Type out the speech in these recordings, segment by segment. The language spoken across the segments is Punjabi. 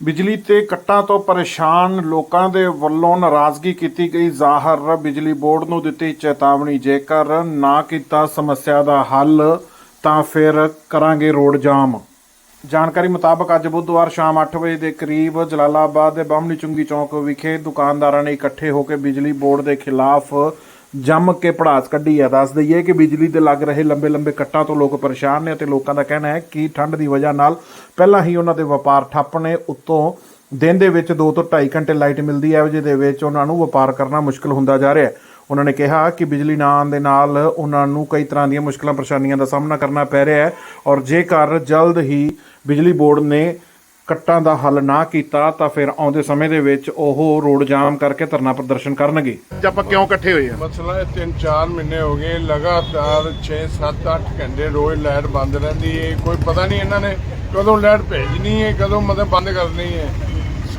ਬਿਜਲੀ ਤੇ ਕੱਟਾਂ ਤੋਂ ਪਰੇਸ਼ਾਨ ਲੋਕਾਂ ਦੇ ਵੱਲੋਂ ਨਾਰਾਜ਼ਗੀ ਕੀਤੀ ਗਈ। ਜ਼ਾਹਰ ਬਿਜਲੀ ਬੋਰਡ ਨੂੰ ਦਿੱਤੀ ਚੇਤਾਵਨੀ। ਜੇਕਰ ਨਾ ਕੀਤਾ ਸਮੱਸਿਆ ਦਾ ਹੱਲ, ਤਾਂ ਫਿਰ ਕਰਾਂਗੇ ਰੋਡ ਜਾਮ। ਜਾਣਕਾਰੀ ਮੁਤਾਬਕ ਅੱਜ ਬੁੱਧਵਾਰ ਸ਼ਾਮ 8 ਵਜੇ ਦੇ ਕਰੀਬ ਜਲਾਲਾਬਾਦ ਦੇ ਬਾਹਮਣੀ ਚੁੰਗੀ ਚੌਂਕ ਵਿਖੇ ਦੁਕਾਨਦਾਰਾਂ ਨੇ ਇਕੱਠੇ ਹੋ ਕੇ ਬਿਜਲੀ ਬੋਰਡ ਦੇ ਖਿਲਾਫ ਜੰਮ ਕੇ ਪੜਾਸ ਕੱਢੀ ਹੈ ਦੱਸ ਦਈਏ ਕਿ ਬਿਜਲੀ ਦੇ ਲੱਗ ਰਹੇ ਲੰਬੇ ਲੰਬੇ ਕੱਟਾਂ ਤੋਂ ਲੋਕ ਪਰੇਸ਼ਾਨ ਨੇ ਅਤੇ ਲੋਕਾਂ ਦਾ ਕਹਿਣਾ ਹੈ ਕਿ ਠੰਡ ਦੀ ਵਜ੍ਹਾ ਨਾਲ ਪਹਿਲਾਂ ਹੀ ਉਹਨਾਂ ਦੇ ਵਪਾਰ ਠੱਪ ਨੇ। ਉੱਤੋਂ ਦਿਨ ਦੇ ਵਿੱਚ 2 ਤੋਂ 2.5 ਘੰਟੇ ਲਾਈਟ ਮਿਲਦੀ ਹੈ। ਜਿਹਦੇ ਵਿੱਚ ਉਹਨਾਂ ਨੂੰ ਵਪਾਰ ਕਰਨਾ ਮੁਸ਼ਕਲ ਹੁੰਦਾ ਜਾ ਰਿਹਾ ਹੈ। ਉਹਨਾਂ ਨੇ ਕਿਹਾ ਕਿ ਬਿਜਲੀ ਨਾ ਆਉਣ ਦੇ ਨਾਲ ਉਹਨਾਂ ਨੂੰ ਕਈ ਤਰ੍ਹਾਂ ਦੀਆਂ ਮੁਸ਼ਕਲਾਂ, ਪਰੇਸ਼ਾਨੀਆਂ ਦਾ ਸਾਹਮਣਾ ਕਰਨਾ ਪੈ ਰਿਹਾ ਹੈ। ਔਰ ਜੇਕਰ ਜਲਦ ਹੀ ਬਿਜਲੀ ਬੋਰਡ ਨੇ ਕੱਟਾਂ ਦਾ ਹੱਲ ਨਾ ਕੀਤਾ ਤਾਂ ਫਿਰ ਆਉਂਦੇ ਸਮੇਂ ਦੇ ਵਿੱਚ ਉਹ ਰੋਡ ਜਾਮ ਕਰਕੇ ਧਰਨਾ ਪ੍ਰਦਰਸ਼ਨ ਕਰਨਗੇ। ਅੱਜ ਆਪਾਂ ਕਿਉਂ ਇਕੱਠੇ ਹੋਏ ਆ? ਮਸਲਾ ਇਹ ਤਿੰਨ ਚਾਰ ਮਹੀਨੇ ਹੋ ਗਏ ਲਗਾਤਾਰ 6 7 8 ਘੰਟੇ ਰੋਜ਼ ਲਾਈਟ ਬੰਦ ਰਹਿੰਦੀ ਹੈ ਕੋਈ ਪਤਾ ਨਹੀਂ ਇਹਨਾਂ ਨੇ ਕਦੋਂ ਲਾਈਟ ਭੇਜਣੀ ਹੈ ਕਦੋਂ ਮਤਲਬ ਬੰਦ ਕਰਨੀ ਹੈ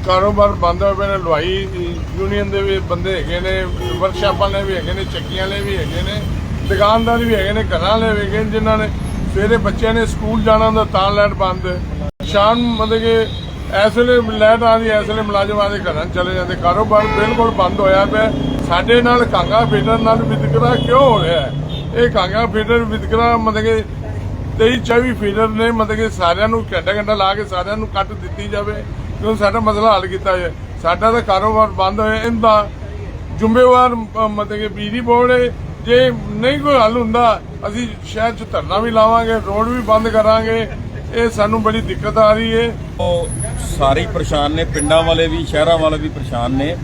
ਕਾਰੋਬਾਰ ਬੰਦ ਹੋਏ ਪਏ ਨੇ ਲਵਾਈ ਯੂਨੀਅਨ ਦੇ ਵੀ ਬੰਦੇ ਹੈਗੇ ਨੇ ਵਰਕਸ਼ਾਪਾਂ ਵਾਲੇ ਵੀ ਹੈਗੇ ਨੇ ਚੱਕੀਆਂ ਵਾਲੇ ਵੀ ਹੈਗੇ ਨੇ ਦੁਕਾਨਦਾਰ ਵੀ ਹੈਗੇ ਨੇ ਘਰਾਂ ਵਾਲੇ ਵੀ ਹੈਗੇ ਨੇ ਜਿਨ੍ਹਾਂ ਨੇ ਸਵੇਰੇ ਬੱਚਿਆਂ ਨੇ ਸਕੂਲ ਜਾਣਾ ਹੁੰਦਾ ਤਾਂ ਲਾਈਟ ਬੰਦ। ਹੈ ਸ਼ਾਮ ਮਤਲਬ ਕਿ ਇਸ ਵੇਲੇ ਲਾਈਟ ਆਉਂਦੀ ਇਸ ਵੇਲੇ ਮੁਲਾਜ਼ਮ ਆਦੇ ਘਰਾਂ ਚਲੇ ਜਾਂਦੇ। ਕਾਰੋਬਾਰ ਬਿਲਕੁਲ ਬੰਦ ਹੋਇਆ ਪਿਆ। ਸਾਡੇ ਨਾਲ ਕਾਂਗਾ ਫੀਡਰ ਨਾਲ ਵਿਤਕਰਾ ਕਿਉਂ ਹੋ ਰਿਹਾ ਹੈ? ਇਹ ਕਾਂਗਾ ਫੀਡਰ ਵਿਤਕਰਾ ਮਤਲਬ ਕਿ 23 24 ਫੀਡਰ ਨੇ ਮਤਲਬ ਕਿ ਸਾਰਿਆਂ ਨੂੰ ਘੰਟਾ ਘੰਟਾ ਲਾ ਕੇ ਸਾਰਿਆਂ ਨੂੰ ਕੱਟ ਦਿੱਤੀ ਜਾਵੇ, ਕਿਉਂ ਸਾਡਾ ਮਸਲਾ ਹੱਲ ਕੀਤਾ ਜਾਏ ਸਾਡਾ ਤਾਂ ਕਾਰੋਬਾਰ ਬੰਦ ਹੋਇਆ। ਇਹਦਾ ਜ਼ਿੰਮੇਵਾਰ ਮਤਲਬ ਕਿ ਬਿਜਲੀ ਬੋਰਡ ਹੈ। ਜੇ ਨਹੀਂ ਕੋਈ ਹੱਲ ਹੁੰਦਾ, ਅਸੀਂ ਸ਼ਹਿਰ 'ਚ ਧਰਨਾ ਵੀ ਲਾਵਾਂਗੇ, ਰੋਡ ਵੀ ਬੰਦ ਕਰਾਂਗੇ। ਇਹ ਸਾਨੂੰ ਬੜੀ ਦਿੱਕਤ ਆ ਰਹੀ ਹੈ ਉਹ ਸਾਰੇ ਪਰੇਸ਼ਾਨ ਨੇ ਪਿੰਡਾਂ ਵਾਲੇ ਵੀ ਸ਼ਹਿਰਾਂ ਵਾਲੇ ਵੀ ਪਰੇਸ਼ਾਨ ਨੇ।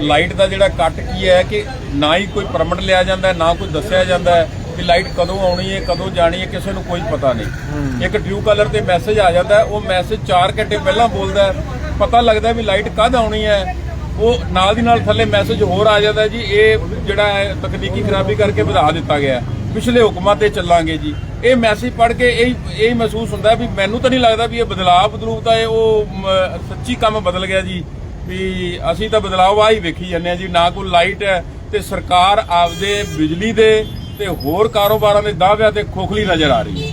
ਲਾਈਟ ਦਾ ਜਿਹੜਾ ਕੱਟ ਕੀ ਹੈ ਕਿ ਨਾ ਹੀ ਕੋਈ ਪਰਮਿਟ ਲਿਆ ਜਾਂਦਾ ਨਾ ਕੋਈ ਦੱਸਿਆ ਜਾਂਦਾ ਹੈ ਕਿ ਲਾਈਟ ਕਦੋਂ ਆਉਣੀ ਹੈ ਕਦੋਂ ਜਾਣੀ ਹੈ ਕਿਸੇ ਨੂੰ ਕੋਈ ਪਤਾ ਨਹੀਂ। ਇੱਕ ਟਿਊ ਕਲਰ ਤੇ ਮੈਸੇਜ ਆ ਜਾਂਦਾ ਉਹ ਮੈਸੇਜ 4 ਘੰਟੇ ਪਹਿਲਾਂ ਬੋਲਦਾ ਪਤਾ ਲੱਗਦਾ ਵੀ ਲਾਈਟ ਕਦ ਆਉਣੀ ਹੈ। ਉਹ ਨਾਲ ਦੀ ਨਾਲ ਥੱਲੇ ਮੈਸੇਜ ਹੋਰ ਆ ਜਾਂਦਾ ਜੀ ਇਹ ਜਿਹੜਾ ਹੈ ਤਕਨੀਕੀ ਖਰਾਬੀ ਕਰਕੇ ਵਧਾ ਦਿੱਤਾ ਗਿਆ। ਪਿਛਲੇ ਹੁਕਮਾਂ ਤੇ ਚੱਲਾਂਗੇ ਜੀ। ਇਹ ਮੈਸੇਜ ਪੜ੍ਹ ਕੇ ਇਹ ਇਹ ਮਹਿਸੂਸ ਹੁੰਦਾ ਵੀ ਮੈਨੂੰ ਤਾਂ ਨਹੀਂ ਲੱਗਦਾ ਵੀ ਇਹ ਬਦਲਾਅ ਬਦਲੂ ਤਾਂ ਇਹ ਉਹ ਸੱਚੀ ਕੰਮ ਬਦਲ ਗਿਆ ਜੀ। ਵੀ ਅਸੀਂ ਤਾਂ ਬਦਲਾਅ ਆ ਹੀ ਵੇਖੀ ਜਾਂਦੇ ਆ ਜੀ। ਨਾ ਕੋਈ ਲਾਈਟ ਹੈ ਤੇ ਸਰਕਾਰ ਆਪਦੇ ਬਿਜਲੀ ਦੇ ਤੇ ਹੋਰ ਕਾਰੋਬਾਰਾਂ ਦੇ ਦਾਅਵਿਆਂ ਤੇ ਖੋਖਲੀ ਨਜ਼ਰ ਆ ਰਹੀ ਹੈ।